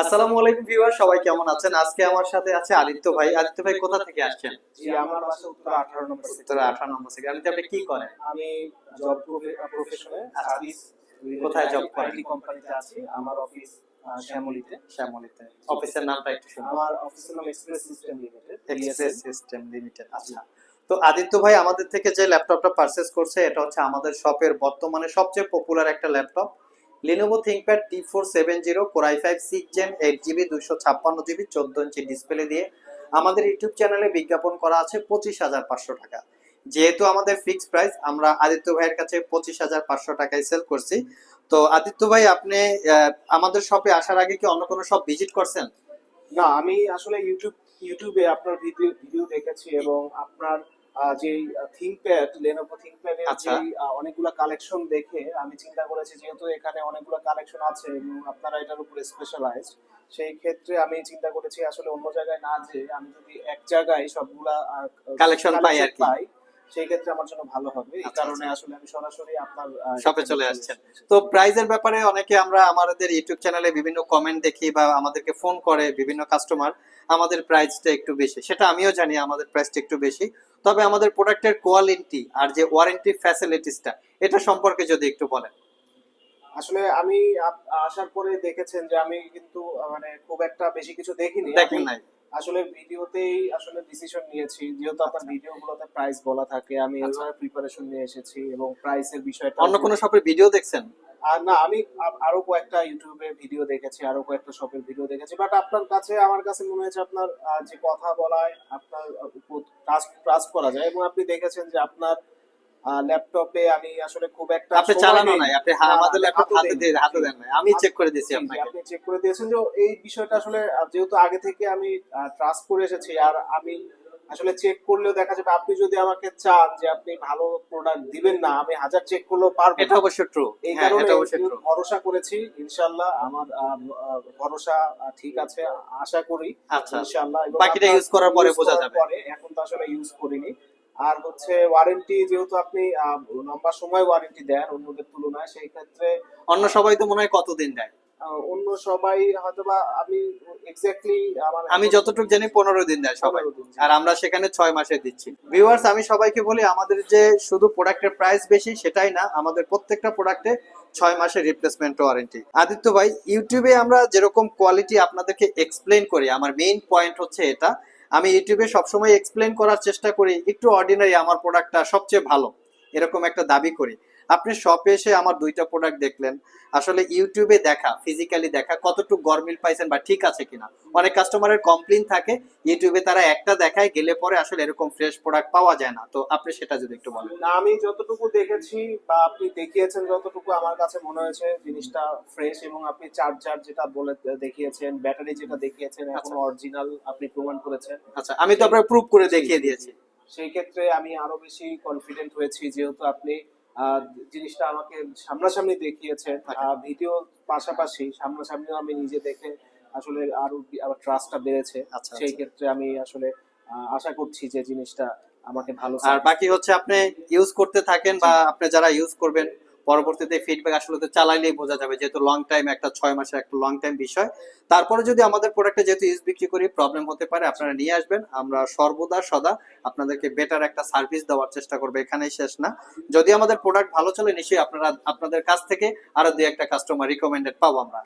আসসালামু আলাইকুম ভিউয়ার সবাই কেমন আছেন? আজকে আমার সাথে আছে আদিত্য ভাই। আদিত্য ভাই কোথা থেকে আসছেন? জি আমার বাসা উত্তর আঠারো নম্বর সেক্টর। উত্তরা আঠারো নম্বর থেকে আদিত্য আপনি কি করেন? আমি জব প্রফেশনে সার্ভিস কোথায় job করেন? কোম্পানিতে আছি আমার অফিস শ্যামলীতে। শ্যামলীতে। অফিসের নামটা একটু শুনুন। আমার অফিসের নাম express system limited access system limited আচ্ছা। তো আদিত্য ভাই আমাদের থেকে যে ল্যাপটপটা পারচেজ করছে এটা হচ্ছে আমাদের শপের বর্তমানে সবচেয়ে পপুলার একটা laptop Lenovo ThinkPad T four seven zero core i five six gen eight GB দুশো ছাপ্পান্ন জিবি চোদ্দ ইঞ্চি ডিসপ্লে দিয়ে আমাদের ইউটিউব চ্যানেলে বিজ্ঞাপন করা আছে পঁচিশ হাজার পাঁচশো টাকা। যেহেতু আমাদের ফিক্স প্রাইস আমরা আদিত্য ভাইয়ের কাছে পঁচিশ হাজার পাঁচশো টাকায় সেল করছি। তো আদিত্য ভাই, আপনি আমাদের শপে আসার আগে কি অন্য কোনো শপ ভিজিট করছেন? না, আমি আসলে ইউটিউব ইউটিউবে আপনার ভিডিও ভিডিও দেখেছি এবং আপনার যে থিংকপ্যাড লেনোভো থিংকপ্যাডের আচ্ছা। যে অনেকগুলা কালেকশন দেখে আমি চিন্তা করেছি যেহেতু এখানে অনেকগুলো কালেকশন আছে এবং আপনারা এটার উপরে স্পেশালাইজড সেই ক্ষেত্রে আমি চিন্তা করেছি আসলে অন্য জায়গায় না যে আমি যদি এক জায়গায় সবগুলা Collection পাই আর কি। সেই ক্ষেত্রে আমার জন্য ভালো হবে এই আচ্ছা, কারণে আসলে আমি সরাসরি আপনার শপে চলে আসছেন। তো প্রাইজের ব্যাপারে অনেকে আমরা আমাদের ইউটিউব চ্যানেলে বিভিন্ন কমেন্ট দেখি বা আমাদেরকে ফোন করে বিভিন্ন কাস্টমার আমাদের প্রাইসটা একটু বেশি সেটা আমিও জানি আমাদের প্রাইসটা একটু বেশি তবে আমাদের প্রোডাক্টের কোয়ালিটি আর যে ওয়ারেন্টি ফ্যাসিলিটিসটা এটা সম্পর্কে যদি একটু বলেন। আসলে আমি আসার পরে দেখেছেন যে আমি কিন্তু মানে খুব একটা বেশি কিছু দেখিনি। দেখেন নাই। আসলে ভিডিওতেই আসলে ডিসিশন নিয়েছি যেহেতু আপনার ভিডিওগুলোতে প্রাইস বলা থাকে আমি আচ্ছা। ওইভাবে প্রিপারেশন নিয়ে এসেছি এবং প্রাইসের বিষয়টা অন্য কোনো শপের ভিডিও দেখছেন? আর না আমি আরও কয়েকটা ইউটিউবে ভিডিও দেখেছি আরও কয়েকটা শপের ভিডিও দেখেছি বাট আপনার কাছে আমার কাছে মনে হয়েছে আপনার যে কথা বলায় আপনার ট্রাস্ট ট্রাস্ট করা যায় এবং আপনি দেখেছেন যে আপনার ল্যাপটপে আমি আসলে খুব একটা আপনি চালানো নাই। আপনি আমাদের ল্যাপটপ হাতে দিয়ে হাতে দেন নাই। আমি চেক করে দিয়েছি আপনাকে। আপনি চেক করে দিয়েছেন যে এই বিষয়টা আসলে যেহেতু আগে থেকে আমি ট্রাস্ট করে এসেছি আর আমি আসলে চেক করলেও দেখা যাবে আপনি যদি আমাকে চান যে আপনি ভালো প্রোডাক্ট দিবেন না আমি হাজার চেক করলেও পারব এটা। অবশ্য ট্রু এই হ্যাঁ কারণে ভরসা করেছি ইনশাল্লাহ আমার ভরসা ঠিক আছে আশা করি আচ্ছা। ইনশাল্লাহ। বাকিটা use করার পরে বোঝা যাবে। পরে, এখন তো আসলে ইউজ করিনি। আর হচ্ছে ওয়ারেন্টি যেহেতু আপনি লম্বা সময় ওয়ারেন্টি দেন অন্যদের তুলনায় সেই ক্ষেত্রে অন্য সবাই তো মনে হয় কতদিন দেয়? অন্য সবাই হয়তোবা আমি এক্স্যাক্টলি আমি যতটুকু জানি পনেরো দিন দেয় সবাই। আর আমরা সেখানে ছয় মাসে দিচ্ছি। ভিউয়ার্স আমি সবাইকে বলি আমাদের যে শুধু প্রোডাক্টের প্রাইস বেশি সেটাই না আমাদের প্রত্যেকটা প্রোডাক্টে ছয় মাসের রিপ্লেসমেন্ট ওয়ারেন্টি আদিত্য ভাই ইউটিউবে আমরা যেরকম কোয়ালিটি আপনাদেরকে এক্সপ্লেন করি আমার মেইন পয়েন্ট হচ্ছে এটা। আমি ইউটিউবে সবসময় এক্সপ্লেন করার চেষ্টা করি একটু অর্ডিনারি আমার প্রোডাক্টটা সবচেয়ে ভালো এরকম একটা দাবি করি। আপনি শপে এসে আমার দুইটা প্রোডাক্ট দেখলেন। আসলে ইউটিউবে দেখা ফিজিক্যালি দেখা কতটুকু গরমিল পাইছেন বা ঠিক আছে কিনা। অনেক কাস্টমারের কমপ্লেন থাকে ইউটিউবে তারা একটা দেখায় গেলে পরে আসলে এরকম ফ্রেশ প্রোডাক্ট পাওয়া যায় না। তো আপনি সেটা যদি একটু বলেন। না আমি যতটুকু দেখেছি বা আপনি দেখিয়েছেন যতটুকু আমার কাছে মনে হয়েছে জিনিসটা ফ্রেশ এবং আপনি চার্জার যেটা বলে দেখিয়েছেন ব্যাটারি যেটা দেখিয়েছেন এখন আচ্ছা। অরিজিনাল আপনি প্রমাণ করেছেন। আচ্ছা আমি তো আপনার প্রুফ করে দেখিয়ে দিয়েছি। সেই ক্ষেত্রে আমি আরও বেশি কনফিডেন্ট হয়েছি যেহেতু আপনি জিনিসটা আমাকে সামনাসামনি দেখিয়েছে। ভিডিও পাশাপাশি সামনাসামনি আমি নিজে দেখে আসলে আরও আবার আমার ট্রাস্টটা বেড়েছে আচ্ছা, সেই আচ্ছা। ক্ষেত্রে আমি আসলে আশা করছি যে জিনিসটা আমাকে ভালো আর বাকি হচ্ছে আপনি ইউজ করতে থাকেন বা আপনি যারা ইউজ করবেন পরবর্তীতে ফিডব্যাক আসলে চালাইলেই বোঝা যাবে, যেহেতু লং টাইম একটা ছয় মাসের একটা লং টাইম বিষয়। তারপরে যদি আমাদের প্রোডাক্টে যেহেতু ইউজ বিক্রি করি প্রবলেম হতে পারে, আপনারা নিয়ে আসবেন। আমরা সর্বদা সদা আপনাদেরকে বেটার একটা সার্ভিস দেওয়ার চেষ্টা করব, এখানেই শেষ না। যদি আমাদের প্রোডাক্ট ভালো চলে, নিশ্চয়ই আপনারা, আপনাদের কাছ থেকে আরও দুই একটা কাস্টমার রিকমেন্ডেড পাবো আমরা।